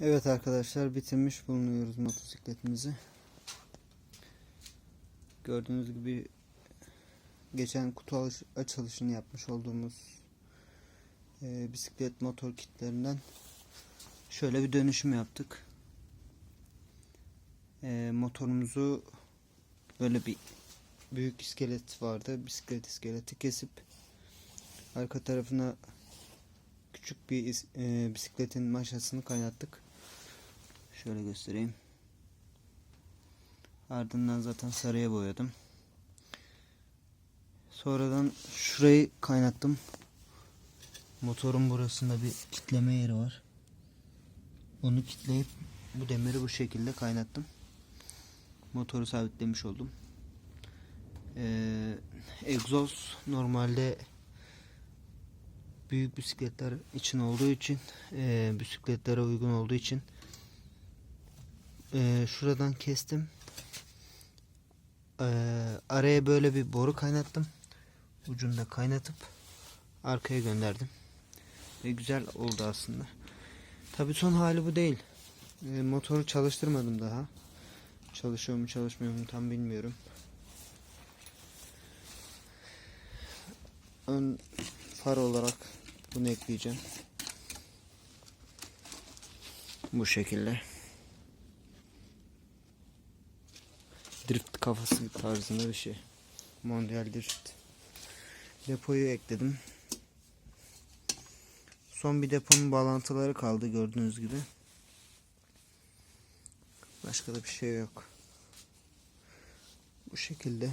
Evet arkadaşlar bitirmiş bulunuyoruz motosikletimizi. Gördüğünüz gibi geçen kutu açılışını yapmış olduğumuz e, bisiklet motor kitlerinden şöyle bir dönüşüm yaptık. E, motorumuzu böyle bir büyük iskelet vardı. Bisiklet iskeleti kesip arka tarafına küçük bir e, bisikletin maşasını kaynattık. Şöyle göstereyim. Ardından zaten sarıya boyadım. Sonradan şurayı kaynattım. Motorun burasında bir kitleme yeri var. Onu kitleyip bu demiri bu şekilde kaynattım. Motoru sabitlemiş oldum. Ee, egzoz normalde büyük bisikletler için olduğu için e, bisikletlere uygun olduğu için e, şuradan kestim. E, araya böyle bir boru kaynattım. Ucunda kaynatıp arkaya gönderdim. Ve güzel oldu aslında. Tabi son hali bu değil. E, motoru çalıştırmadım daha. Çalışıyor mu çalışmıyor mu tam bilmiyorum. Ön far olarak bunu ekleyeceğim. Bu şekilde. Drift kafası tarzında bir şey. Mondial Drift. Depoyu ekledim. Son bir deponun bağlantıları kaldı gördüğünüz gibi. Başka da bir şey yok. Bu şekilde.